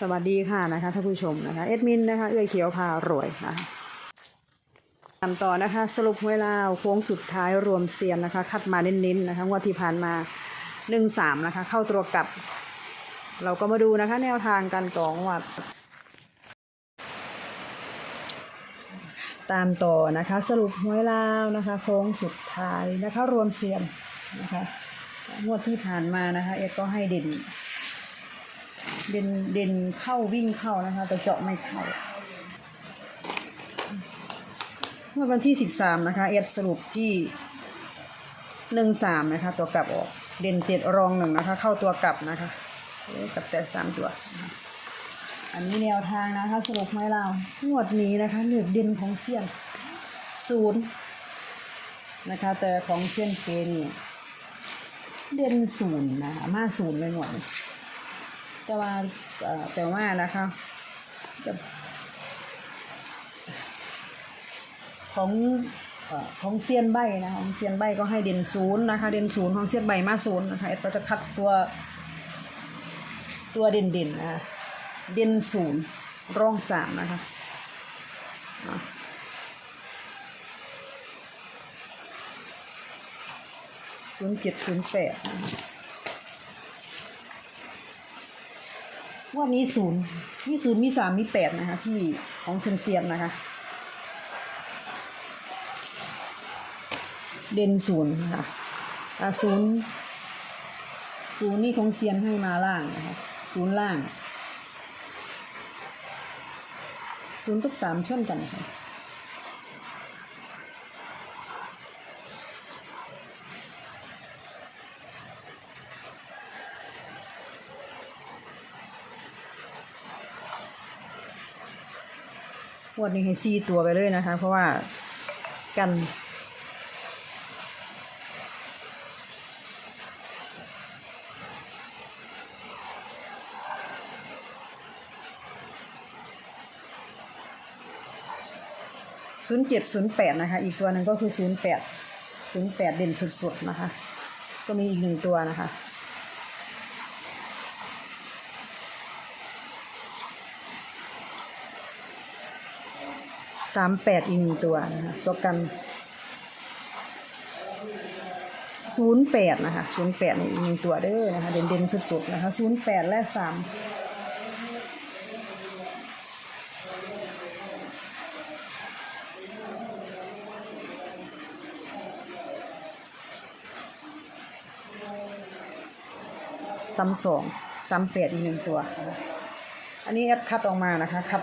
สวัสดีค่ะนะคะท่านผู้ชมนะคะเอ็ดมินนะคะเอื้อยเขียวพารวยนะคะตามต่อนะคะสรุปเวลาโค้งสุดท้ายรวมเซียนนะคะ คัดมาเน้นๆนะคะงวดที่ผ่านมาหนึ่งสามนะคะ เข้าตัวกลับ เราก็มาดูนะคะ แนวทางการกองวัดตามต่อนะคะสรุปหวยลาวนะคะโค้งสุดท้ายนะคะรวมเซียนนะคะงวดที่ผ่านมานะคะเอ็ดก็ให้เด่น เด่นเด่นเข้าวิ่งเข้านะคะ แต่เจาะไม่เข้าเมื่อวันที่สิบสามนะคะเอ็ดสรุปที่หนึ่งสามนะคะ ตัวกลับออกเด่นเจ็ดรองหนึ่งนะคะ เข้าตัวกลับนะคะกับแต่สามตัว อันนี้แนวทางนะคะ สรุปให้เรางวดนี้นะคะเหนือเด่นของเซียนศูนย์นะคะ แต่ของเซียนเฟนี่เด่นศูนย์นะคะมาศูนย์เลยหมดนี้ แต่ว่าแต่ว่านะคะจะของอของเซียนใบนะของเซียนใบก็ให้เด่นศูนย์นะคะ เด่นศูนย์ของเซียนใบมาศูนย์นะคะเอ็ดก็จะคัดตัวตัวเด่นเด่นนะคะเด่นศูนย์ร่องสามนะคะศูนย์เจ็ดศูนย์แปด ว่ามีศูนย์มีศูนย์มีสามมีแปดนะคะ พี่ของเซียนเซียนนะคะ เด่นศูนย์ค่ะอ่าศูนย์ศูนย์นี่ของเซียนให้มาล่างนะคะศูนย์ล่างศูนย์กับสามชนกันค่ะ งวันนี้ให้ซีตัวไปเลยนะคะ เพราะว่ากันศูนย์เจ็ดศูนย์แปดนะคะ อีกตัวหนึ่งก็คือศูนย์แปดศูนย์แปดเด่นสุดๆนะคะ ก็มีอีกหนึ่งตัวนะคะ สามแปดอีกหนึ่งตัวนะคะตัวกันศูนย์แปดนะคะศูนย์แปดอีกหนึ่งตัวเด้อนะคะ เด่นเด่นๆสุดๆนะคะศูนย์แปดและสามซ้ำสองซ้ำแปดอีกหนึ่งตัว อันนี้แอดคัดออกมานะคะ คัด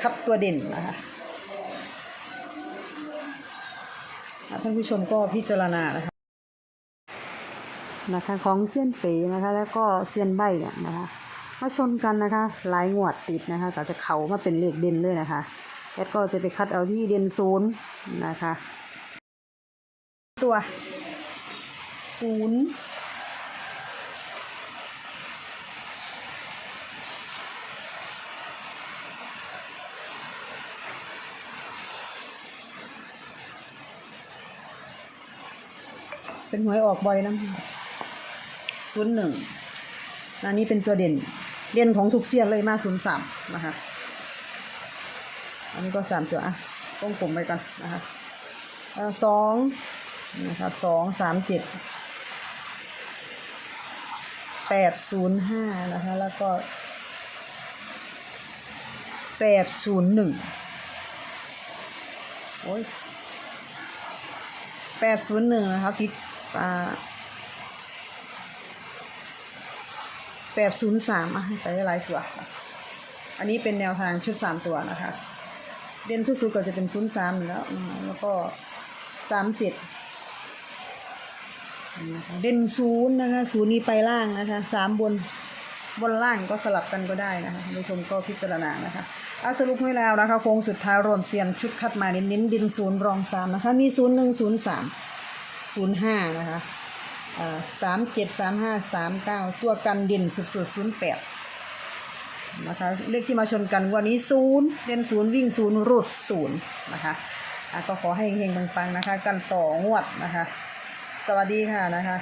คัดตัวเด่นนะคะอะ ท่านผู้ชมก็พิจารณานะคะนะคะของเส้นเป๋นะคะ แล้วก็เส้นใบเนี่ยนะคะมาชนกันนะคะหลายงวดติดนะคะก็จะเขามาเป็นเลขเด่นเลยนะคะแอดก็จะไปคัดเอาที่เด่นศูนย์นะคะ ตัวศูนย์ เป็นหวยออกบ่อยนะศูนย์หนึ่งอันนี้เป็นตัวเด่น เด่นของทุกเสียนเลยมาศูนย์สามนะคะ อันนี้ก็สามตัวอะต้องผมไปก่อนนะคะสองนะคะสองสามเจ็ดแปดศูนย์ห้านะคะ แล้วก็แปดศูนย์หนึ่งโอ้ยแปดศูนย์หนึ่งนะคะพิด ษอ่าแปดศูนย์สามอะไปได้หลายตัวอันนี้เป็นแนวทางชุดสามตัวนะคะ เด่นที่สุดก็จะเป็นศูนย์สามแล้วแล้วก็สามเจ็ดเด่นศูนย์นะคะศูนย์นี้ไปล่างนะคะสามบนบนล่างก็สลับกันก็ได้นะคะผู้ชมก็พิจารณานะคะอาสรุปให้แล้วนะคะโค้งสุดท้ายรวมเซียนชุดคัดมาเน้นๆดินศูนย์รองสามนะคะ มีศูนย์หนึ่งศูนย์สาม ศูนย์ห้านะคะสามเจ็ดสามห้าสามเก้าตัวกันดินสุดๆศูนย์แปดนะคะเลขที่มาชนกันวันนี้ศูนย์เด่นศูนย์วิ่งศูนย์รูดศูนย์นะคะอะก็ขอให้เฮงๆปังๆนะคะ กันต่องวดนะคะ สวัสดีค่ะนะคะ